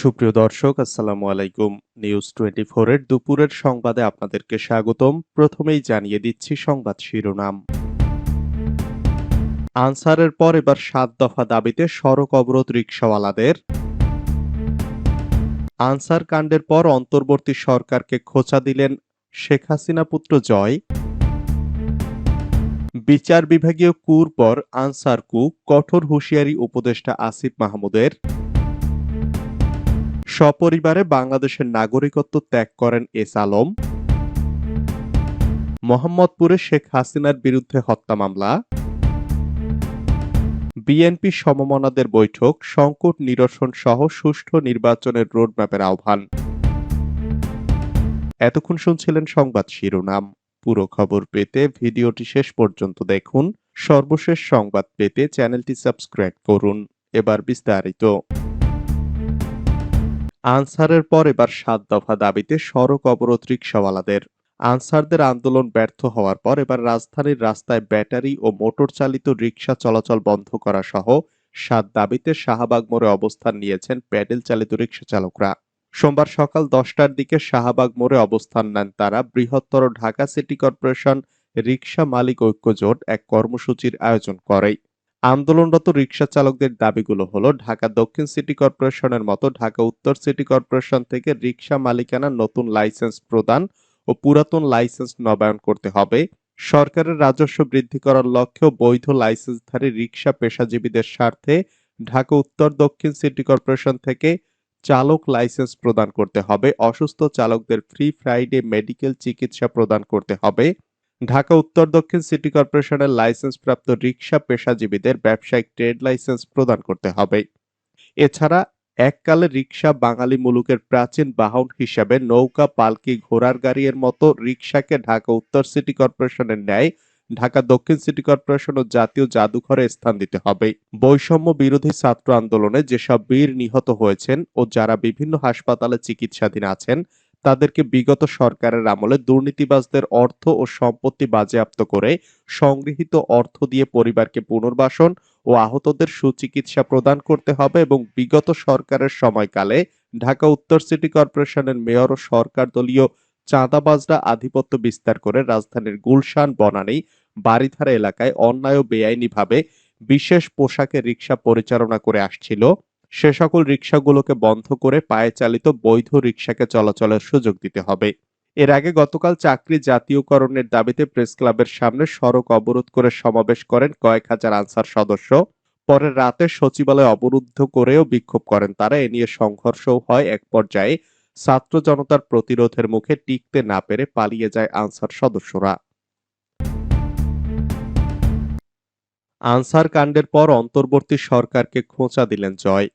সুপ্রিয় দর্শক, আসসালামু আলাইকুম। নিউজ টোয়েন্টি এর দুপুরের সংবাদে আপনাদেরকে স্বাগতম। প্রথমেই জানিয়ে দিচ্ছি সংবাদ শিরোনাম। আনসারের পর এবার সাত দফা দাবিতে সড়ক অবরোধ রিকশাওয়ালাদের আনসার কাণ্ডের পর অন্তর্বর্তী সরকারকে খোঁচা দিলেন শেখ হাসিনা পুত্র জয়। বিচার বিভাগীয় কুর পর আনসার কু কঠোর হুঁশিয়ারি উপদেষ্টা আসিফ মাহমুদের। সপরিবারে বাংলাদেশের নাগরিকত্ব ত্যাগ করেন এস আলম। মোহাম্মদপুরে শেখ হাসিনার বিরুদ্ধে হত্যা মামলা। বিএনপি সমমনাদের বৈঠক, সংকট নিরসন সহ সুষ্ঠু নির্বাচনের রোডম্যাপের আহ্বান। এতক্ষণ শুনছিলেন সংবাদ শিরোনাম। পুরো খবর পেতে ভিডিওটি শেষ পর্যন্ত দেখুন। সর্বশেষ সংবাদ পেতে চ্যানেলটি সাবস্ক্রাইব করুন। এবার বিস্তারিত। আনসারের পর এবার সাত দফা দাবিতে সড়ক অবরোধ রিকশাওয়ালাদের আনসারদের আন্দোলন ব্যর্থ হওয়ার পর এবার রাজধানীর রাস্তায় ব্যাটারি ও মোটর চালিত রিক্সা চলাচল বন্ধ করা সহ সাত দাবিতে শাহবাগ মোড়ে অবস্থান নিয়েছেন প্যাডেল চালিত রিক্সা চালকরা সোমবার সকাল দশটার দিকে শাহবাগ মোড়ে অবস্থান নেন তারা। বৃহত্তর ঢাকা সিটি কর্পোরেশন রিক্সা মালিক ঐক্য জোট এক কর্মসূচির আয়োজন করে। আন্দোলনরত রিকশা চালকদের দাবিগুলো হলো ঢাকা দক্ষিণ সিটি কর্পোরেশনের মতো ঢাকা উত্তর সিটি কর্পোরেশন থেকে রিকশা মালিকানা নতুন লাইসেন্স প্রদান ও পুরাতন লাইসেন্স নবায়ন করতে হবে। সরকারের রাজস্ব বৃদ্ধি করার লক্ষ্যে বৈধ লাইসেন্সধারী রিকশা পেশাজীবীদের স্বার্থে ঢাকা উত্তর দক্ষিণ সিটি কর্পোরেশন থেকে চালক লাইসেন্স প্রদান করতে হবে। অসুস্থ চালকদের ফ্রি ফ্রাইডে মেডিকেল চিকিৎসা প্রদান করতে হবে। ঢাকা, উত্তর, দক্ষিণ সিটি কর্পোরেশনের লাইসেন্সপ্রাপ্ত রিকশা পেশাজীবীদের ব্যবসায়িক ট্রেড লাইসেন্স প্রদান করতে হবে। এছাড়া, এককালে রিক্সা বাঙালি মুলুকের প্রাচীন বাহন হিসাবে নৌকা, পালকি, ঘোড়ার গাড়ি এর মতো রিক্সাকে ঢাকা, উত্তর সিটি কর্পোরেশনের ন্যায় ঢাকা, দক্ষিণ সিটি কর্পোরেশন ও জাতীয় জাদুঘরে স্থান দিতে হবে। বৈষম্য বিরোধী ছাত্র আন্দোলনে যেসব বীর নিহত হয়েছেন ও যারা বিভিন্ন হাসপাতালে চিকিৎসাধীন আছেন তাদেরকে বিগত সরকারের আমলে দুর্নীতিবাজদের অর্থ ও সম্পত্তি বাজেয়াপ্ত করে সংগৃহীত অর্থ দিয়ে পরিবারকে পুনর্বাসন ও আহতদের সুচিকিৎসা প্রদান করতে হবে এবং বিগত সরকারের সময়কালে ঢাকা উত্তর সিটি কর্পোরেশনের মেয়র ও সরকার দলীয় চাঁদাবাজরা আধিপত্য বিস্তার করে রাজধানীর গুলশান, বনানী বাড়িধারা এলাকায় অন্যায় ও বেআইনিভাবে বিশেষ পোশাকে রিক্সা পরিচালনা করে আসছিল। সে সকল রিক্সাগুলোকে বন্ধ করে পায়ে চালিত বৈধ রিক্সাকে চলাচলের সুযোগ দিতে হবে। এর আগে গতকাল চাকরি জাতীয়করণের দাবিতে প্রেস ক্লাবের সামনে সড়ক অবরোধ করে সমাবেশ করেন কয়েক হাজার আনসার সদস্য। পরে রাতে সচিবালয় অবরুদ্ধ করেও বিক্ষোভ করেন তারা। এ নিয়ে সংঘর্ষও হয় এক পর্যায়ে। ছাত্র জনতার প্রতিরোধের মুখে টিকতে না পেরে পালিয়ে যায় আনসার সদস্যরা। আনসার কাণ্ডের পর অন্তর্বর্তী সরকারকে খোঁচা দিলেন জয়।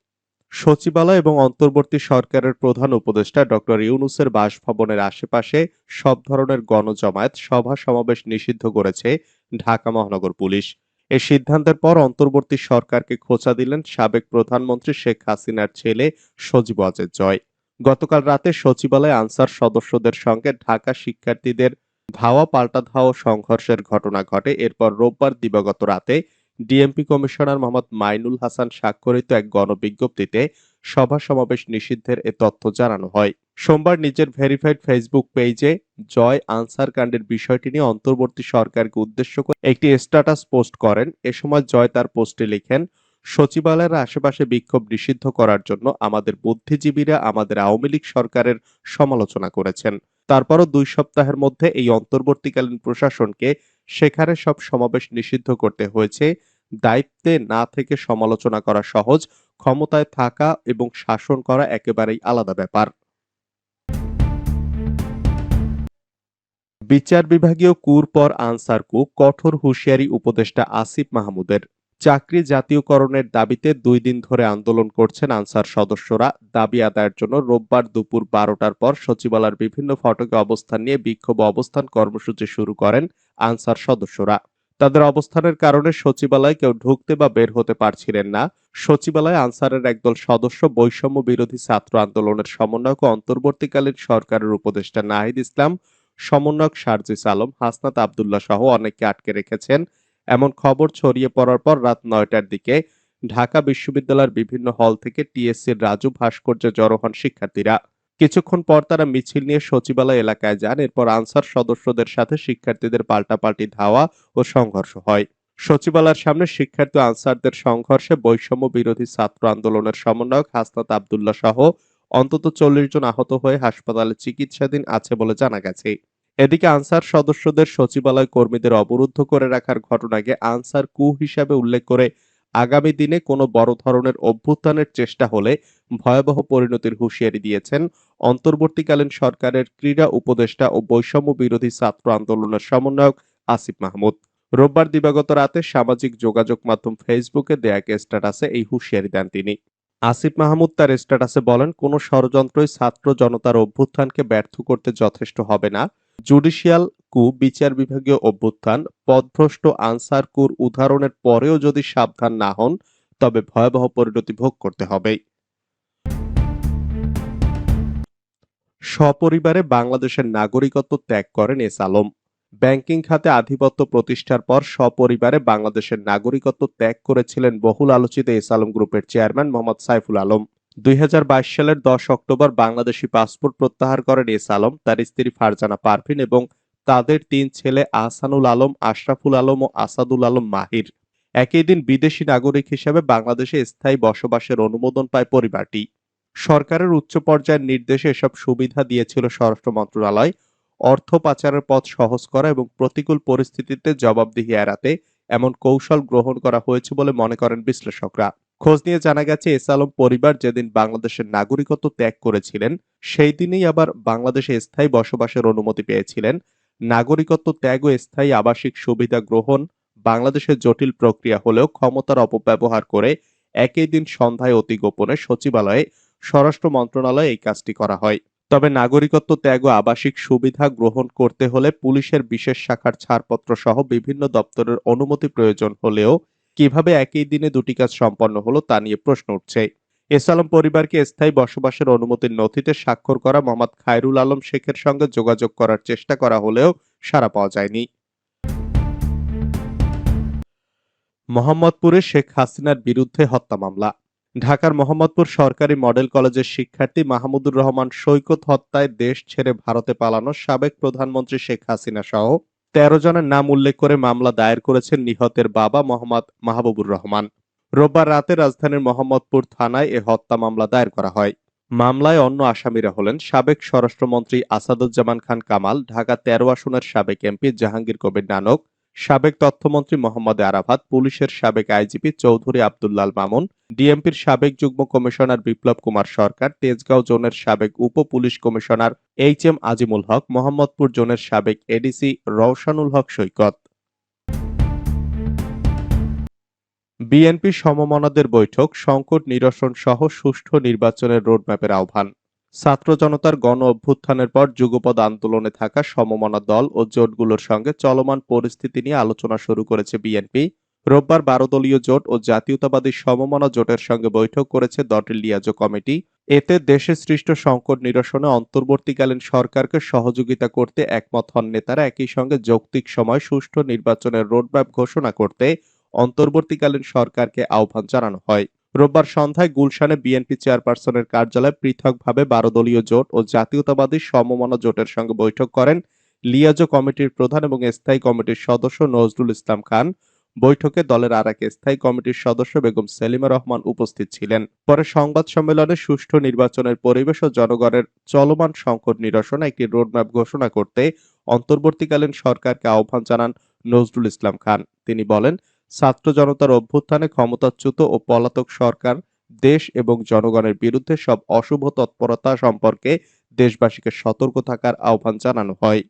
সচিবালয় এবং অন্তর্বর্তী সরকারের প্রধান উপদেষ্টা ডক্টর ইউনুসের বাসভবনের আশেপাশে সব ধরনের গণজমায়েত সভা সমাবেশ নিষিদ্ধ করেছে ঢাকা মহানগর পুলিশ। এ সিদ্ধান্তের পর অন্তর্বর্তী সরকারকে খোঁচা দিলেন সাবেক প্রধানমন্ত্রী শেখ হাসিনার ছেলে সজীব অজের জয়। গতকাল রাতে সচিবালয়ে আনসার সদস্যদের সঙ্গে ঢাকা শিক্ষার্থীদের ধাওয়া, পাল্টা ধাওয়া সংঘর্ষের ঘটনা ঘটে। এরপর রোববার দিবাগত রাতে ডিএমপি কমিশনার মোহাম্মদ মাইনুল হাসান স্বাক্ষরিত এক গণবিজ্ঞপ্তিতে সভা সমাবেশ নিষিদ্ধের এ তথ্য জানানো হয়। সোমবার নিজের ভেরিফাইড ফেসবুক পেজে জয় আনসার কাণ্ডের বিষয়টি নিয়ে অন্তর্বর্তী সরকারকে উদ্দেশ্য করে একটি স্ট্যাটাস পোস্ট করেন। এ সময় জয় তার পোস্টে লিখেন, সচিবালয়ের আশেপাশে বিক্ষোভ নিষিদ্ধ করার জন্য আমাদের বুদ্ধিজীবীরা আমাদের আওয়ামী লীগ সরকারের সমালোচনা করেছেন। তারপরও দুই সপ্তাহের মধ্যে এই অন্তর্বর্তীকালীন প্রশাসনকে সেখানে সব সমাবেশ নিষিদ্ধ করতে হয়েছে। দায়িত্বে না থেকে সমালোচনা করা সহজ, ক্ষমতায় থাকা এবং শাসন করা একেবারেই আলাদা ব্যাপার। বিচার বিভাগীয় কুর পর আনসার কু কঠোর হুঁশিয়ারি উপদেষ্টা আসিফ মাহমুদের। চাকরি জাতীয়করণের দাবিতে দুই দিন ধরে আন্দোলন করছেন আনসার সদস্যরা। দাবি আদায়ের জন্য রোববার দুপুর বারোটার পর সচিবালয়ের বিভিন্ন ফটকে অবস্থান নিয়ে বিক্ষোভ অবস্থান কর্মসূচি শুরু করেন আনসার সদস্যরা। তাদের অবস্থানের কারণে সচিবালয়ে কেউ ঢুকতে বা বের হতে পারছিলেন না। সচিবালয়ে আনসারের একদল সদস্য বৈষম্য বিরোধী ছাত্র আন্দোলনের সমন্বয়ক ও অন্তর্বর্তীকালীন সরকারের উপদেষ্টা নাহিদ ইসলাম, সমন্বয়ক সার্জিস আলম, হাসনাত আবদুল্লাহ সহ অনেককে আটকে রেখেছেন। এমন খবর ছড়িয়ে পড়ার পর রাত নয়টার দিকে ঢাকা বিশ্ববিদ্যালয়ের বিভিন্ন হল থেকে টিএসসির রাজু ভাস্কর্যে জড়ো হন শিক্ষার্থীরা। কিছুক্ষণ পর তারা মিছিল নিয়ে সচিবালয় এলাকায় যান, এরপর আনসার সদস্যদের সাথে শিক্ষার্থীদের পাল্টাপাল্টি ধাওয়া ও সংঘর্ষ হয়। সচিবালয়ের সামনে শিক্ষার্থী আনসারদের সংঘর্ষে বৈষম্য বিরোধী ছাত্র আন্দোলনের সমন্বয়ক হাসনাত আবদুল্লাহ সহ অন্তত চল্লিশ জন আহত হয়ে হাসপাতালে চিকিৎসাধীন আছে বলে জানা গেছে। এদিকে আনসার সদস্যদের সচিবালয় কর্মীদের অবরুদ্ধ করে রাখার ঘটনাকে আনসার কু হিসাবে উল্লেখ করে আগামী দিনে কোনো বড় ধরনের অভ্যুত্থানের চেষ্টা হলে ভয়াবহ পরিণতির হুঁশিয়ারি দিয়েছেন অন্তর্বর্তীকালীন সরকারের ক্রীড়া উপদেষ্টা ও বৈষম্য বিরোধী ছাত্র আন্দোলনের সমন্বয়ক আসিফ মাহমুদ। রোববার দিবাগত রাতে সামাজিক যোগাযোগ মাধ্যম ফেসবুকে দেয়া এক স্ট্যাটাসে এই হুঁশিয়ারি দেন তিনি। আসিফ মাহমুদ তার স্ট্যাটাসে বলেন, কোনো ষড়যন্ত্রই ছাত্র জনতার অভ্যুত্থানকে ব্যর্থ করতে যথেষ্ট হবে না। জুডিশিয়াল কু বিচার বিভাগীয় অভ্যুত্থান পদভ্রষ্ট আনসার কুর উদাহরণের পরেও যদি সাবধান না হন, তবে ভয়াবহ পরিণতি ভোগ করতে হবে। সপরিবারে বাংলাদেশের নাগরিকত্ব ত্যাগ করেন এস আলম। ব্যাংকিং খাতে আধিপত্য প্রতিষ্ঠার পর সপরিবারে বাংলাদেশের নাগরিকত্ব ত্যাগ করেছিলেন বহুল আলোচিত এস আলম গ্রুপের চেয়ারম্যান মোহাম্মদ সাইফুল আলম। দুই হাজার বাইশ সালের দশ অক্টোবর বাংলাদেশি পাসপোর্ট প্রত্যাহার করেন এস আলম, তার স্ত্রী ফারজানা পারভিন এবং তাদের তিন ছেলে আহসানুল আলম, আশরাফুল আলম ও আসাদুল আলম মাহির। একই দিন বিদেশি নাগরিক হিসেবে বাংলাদেশে স্থায়ী বসবাসের অনুমোদন পায় পরিবারটি। সরকারের উচ্চ পর্যায়ের নির্দেশে এসব সুবিধা দিয়েছিল স্বরাষ্ট্র মন্ত্রণালয়। অর্থ পাচারের পথ সহজ করা এবং প্রতিকূল পরিস্থিতিতে জবাবদিহি এড়াতে এমন কৌশল গ্রহণ করা হয়েছে বলে মনে করেন বিশ্লেষকরা। খোঁজ নিয়ে জানা গেছে, এস আলম পরিবার যেদিন বাংলাদেশের নাগরিকত্ব ত্যাগ করেছিলেন, সেই দিনেই আবার বাংলাদেশে স্থায়ী বসবাসের অনুমতি পেয়েছিলেন। নাগরিকত্ব ত্যাগ ও স্থায়ী আবাসিক সুবিধা গ্রহণ বাংলাদেশের জটিল প্রক্রিয়া হলেও ক্ষমতার অপব্যবহার করে একই দিন সন্ধ্যায় অতি গোপনে সচিবালয়ে স্বরাষ্ট্র মন্ত্রণালয়ে এই কাজটি করা হয়। তবে নাগরিকত্ব ত্যাগ ও আবাসিক সুবিধা গ্রহণ করতে হলে পুলিশের বিশেষ শাখার ছাড়পত্র সহ বিভিন্ন দপ্তরের অনুমতি প্রয়োজন হলেও কীভাবে একই দিনে দুটি কাজ সম্পন্ন হলো তা নিয়ে প্রশ্ন উঠছে। এস আলম পরিবারকে স্থায়ী বসবাসের অনুমতির নথিতে স্বাক্ষর করা মোহাম্মদ খায়রুল আলম শেখের সঙ্গে যোগাযোগ করার চেষ্টা করা হলেও সাড়া পাওয়া যায়নি। মোহাম্মদপুরে শেখ হাসিনার বিরুদ্ধে হত্যা মামলা। ঢাকার মোহাম্মদপুর সরকারি মডেল কলেজের শিক্ষার্থী মাহমুদুর রহমান সৈকত হত্যায় দেশ ছেড়ে ভারতে পালানো সাবেক প্রধানমন্ত্রী শেখ হাসিনা সহ তেরো জনের নাম উল্লেখ করে মামলা দায়ের করেছেন নিহতের বাবা মোহাম্মদ মাহবুবুর রহমান। রোববার রাতে রাজধানীর মোহাম্মদপুর থানায় এ হত্যা মামলা দায়ের করা হয়। মামলায় অন্য আসামিরা হলেন সাবেক স্বরাষ্ট্রমন্ত্রী আসাদুজ্জামান খান কামাল, ঢাকা তেরো আসনের সাবেক এমপি জাহাঙ্গীর কবির নানক সাবেক তথ্যমন্ত্রী মোহাম্মদ আরাফাত, পুলিশের সাবেক আইজিপি চৌধুরী আব্দুল্লাল মামুন, ডিএমপির সাবেক যুগ্ম কমিশনার বিপ্লব কুমার সরকার, তেজগাঁও জোনের সাবেক উপ police commissioner H M Azimul Haque, Mohammadpur জোনের সাবেক এডিসি রওশানুল হক সৈকত। বিএনপি সমমনাদের বৈঠক, সংকট নিরসন সহ সুষ্ঠু নির্বাচনের রোডম্যাপের আহ্বান। ছাত্র জনতার গণ অভ্যুত্থানের পর যুগপদ আন্দোলনে থাকা সমমনা দল ও জোটগুলোর সঙ্গে চলমান পরিস্থিতি নিয়ে আলোচনা শুরু করেছে বিএনপি। রোববার বারো দলীয় জোট ও জাতীয়তাবাদী সমমনা জোটের সঙ্গে বৈঠক করেছে দলটির লিয়াজো কমিটি। এতে দেশে সৃষ্ট সংকট নিরসনে অন্তর্বর্তীকালীন সরকারকে সহযোগিতা করতে একমত হন নেতারা। একই সঙ্গে যৌক্তিক সময় সুষ্ঠু নির্বাচনের রোডম্যাপ ঘোষণা করতে অন্তর্বর্তীকালীন সরকারকে আহ্বান জানানো হয়। রোববার সন্ধ্যায় গুলশানে বিএনপি চেয়ারপারসনের কার্যালয়ে পৃথকভাবে বারো দলীয় জোট ও জাতীয়তাবাদী সমমনা জোটের সঙ্গে বৈঠক করেন লিয়াজো কমিটির প্রধান এবং স্থায়ী কমিটির সদস্য নজরুল ইসলাম খান। বৈঠকে দলের আর এক স্থায়ী কমিটির সদস্য বেগম সেলিমা রহমান উপস্থিত ছিলেন। পরে সংবাদ সম্মেলনে সুষ্ঠু নির্বাচনের পরিবেশ ও জনগণের চলমান সংকট নিরসনে একটি রোডম্যাপ ঘোষণা করতে অন্তর্বর্তীকালীন সরকারকে আহ্বান জানান নজরুল ইসলাম খান। তিনি বলেন ছাত্র জনতার অভ্যুত্থানে ক্ষমতাচ্যুত ও পলাতক সরকার, দেশ এবং জনগণের বিরুদ্ধে সব অশুভ তৎপরতা সম্পর্কে দেশবাসীকে সতর্ক থাকার আহ্বান জানানো হয়।